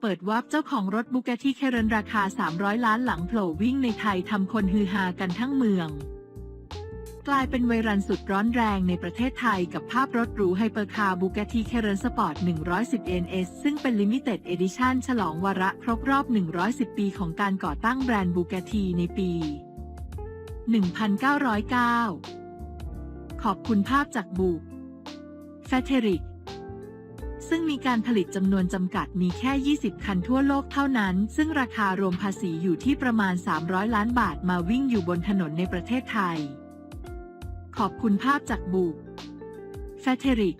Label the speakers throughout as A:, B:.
A: เปิดวับเจ้าของรถบุกที่เคเรนราคา 300 ล้านหลังโผล่วิ่งในไทยทำคนฮือฮากันทั้งเมือง กลายเป็นไวรัลสุดร้อนแรงในประเทศไทยกับภาพรถหรูไฮเปอร์คาร์บุกที่เคเรนสปอร์ต 110 NS ซึ่งเป็นลิมิเต็ดเอดิชันฉลองวาระครบรอบ 110 ปีของการก่อตั้งแบรนด์บุกทีในปี 1909 ขอบคุณภาพจากบุกแฟเทริก ซึ่งมีการผลิตจำนวนจำกัดมีแค่ 20 คันทั่วโลกเท่านั้น ซึ่งราคารวมภาษีอยู่ที่ประมาณ 300 ล้านบาทมาวิ่งอยู่บนถนนในประเทศไทย ขอบคุณภาพจากบุกแฟเทริก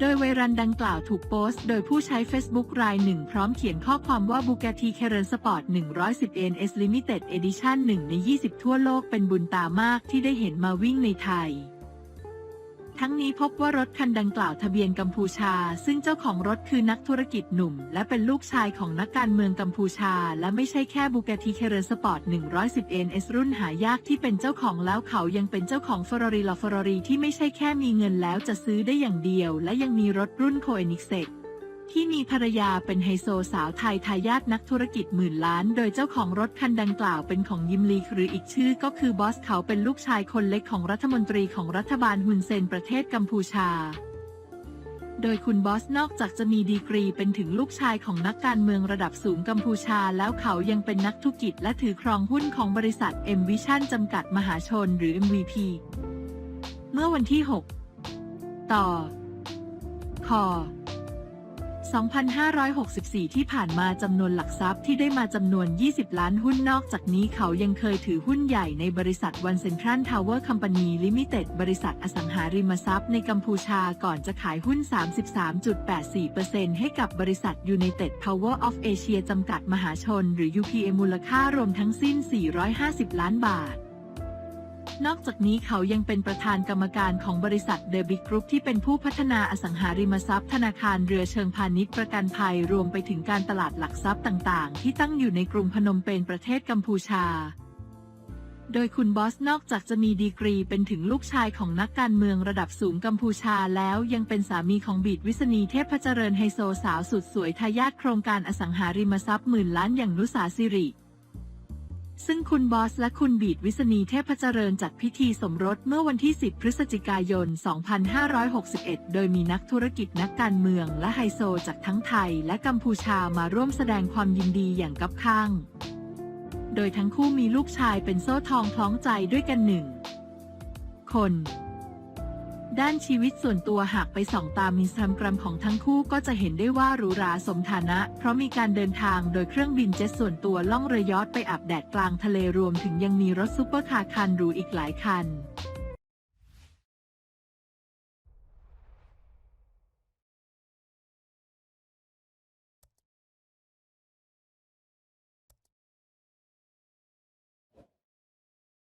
A: โดยไวรันดังกล่าวถูกโพสต์โดยผู้ใช้ Facebook รายหนึ่ง พร้อมเขียนข้อความว่า Bugatti Chiron Sport 110 NS Limited Edition 1 ใน 20 ทั่วโลกเป็นบุญตามากที่ได้เห็นมาวิ่งในไทย ทั้งนี้พบว่ารถคันดังกล่าวทะเบียนกัมพูชา ซึ่งเจ้าของรถคือนักธุรกิจหนุ่ม และเป็นลูกชายของนักการเมืองกัมพูชา และไม่ใช่แค่บูก a ติเคเรสปอร์ต110 NS รุ่นหายากที่เป็นเจ้าของแล้วเขายังเป็นเจ้าของฟอร์รีลอฟอร์รีที่ไม่ใช่แค่มีเงินแล้วจะซื้อได้อย่างเดียว และยังมีรถรุ่นโคเอนิกเซก ที่มีภรรยาเป็นไฮโซสาวไทยทายาทนักธุรกิจหมื่นล้าน โดยเจ้าของรถคันดังกล่าวเป็นของยิมลีหรืออีกชื่อก็คือบอสเขาเป็นลูกชายคนเล็กของรัฐมนตรีของรัฐบาลฮุนเซนประเทศกัมพูชา โดยคุณบอสนอกจากจะมีดีกรีเป็นถึงลูกชายของนักการเมืองระดับสูงกัมพูชา แล้วเขายังเป็นนักธุรกิจและถือครองหุ้นของบริษัท M Vision จำกัดมหาชนหรือ MVP เมื่อวันที่ 6 ต่อคอ 2,564 ที่ผ่านมาจำนวนหลักทรัพย์ที่ได้มาจำนวน 20 ล้านหุ้นนอกจากนี้เขายังเคยถือหุ้นใหญ่ในบริษัทวันเซ็นทรัลทาวเวอร์คัมพานีลิมิเต็ดบริษัทอสังหาริมทรัพย์ในกัมพูชาก่อนจะขายหุ้น 33.84%ให้กับบริษัท United Power of Asia จำกัดมหาชน หรือ UPA มูลค่ารวมทั้งสิ้น 450 ล้านบาท นอกจากนี้เขายังเป็นประธานกรรมการของบริษัทเดอะบิ g กรุ๊ปที่เป็นผู้พัฒนาอสังหาริมทรัพย์ ธนาคารเรือเชิงพาณิชย์ประกันภัยรวมไปถึงการตลาดหลักทรัพย์ต่างๆ ที่ตั้งอยู่ในกรุงพนมเปญประเทศกัมพูชา โดยคุณบอสนอกจากจะมีดีกรีเป็นถึงลูกชายของนักการเมืองระดับสูงกัมพูชาแล้วยังเป็นสามีของบีดวิษณีเทพเจริญไฮโซสาวสุดสวยทายาทโครงการอสังหาริมทรัพย์หมื่นล้านอย่างนุสาสิริ ซึ่งคุณบอสและคุณบีดวิษณีเทพเจริญจัดพิธีสมรสเมื่อวันที่ 10 พฤศจิกายน 2561 โดยมีนักธุรกิจนักการเมืองและไฮโซจากทั้งไทยและกัมพูชามาร่วมแสดงความยินดีอย่างกับข้าง โดยทั้งคู่มีลูกชายเป็นโซ่ทองคล้องใจด้วยกันหนึ่งคน ด้านชีวิตส่วนตัวหากไปส่องตามอินสตาแกรมของทั้งคู่ก็จะเห็นได้ว่าหรูหราสมฐานะ เพราะมีการเดินทางโดยเครื่องบินเจ็ตส่วนตัวล่องเรือยอชต์ไปอาบแดดกลางทะเลรวมถึงยังมีรถซูเปอร์คาร์คันหรูอีกหลายคัน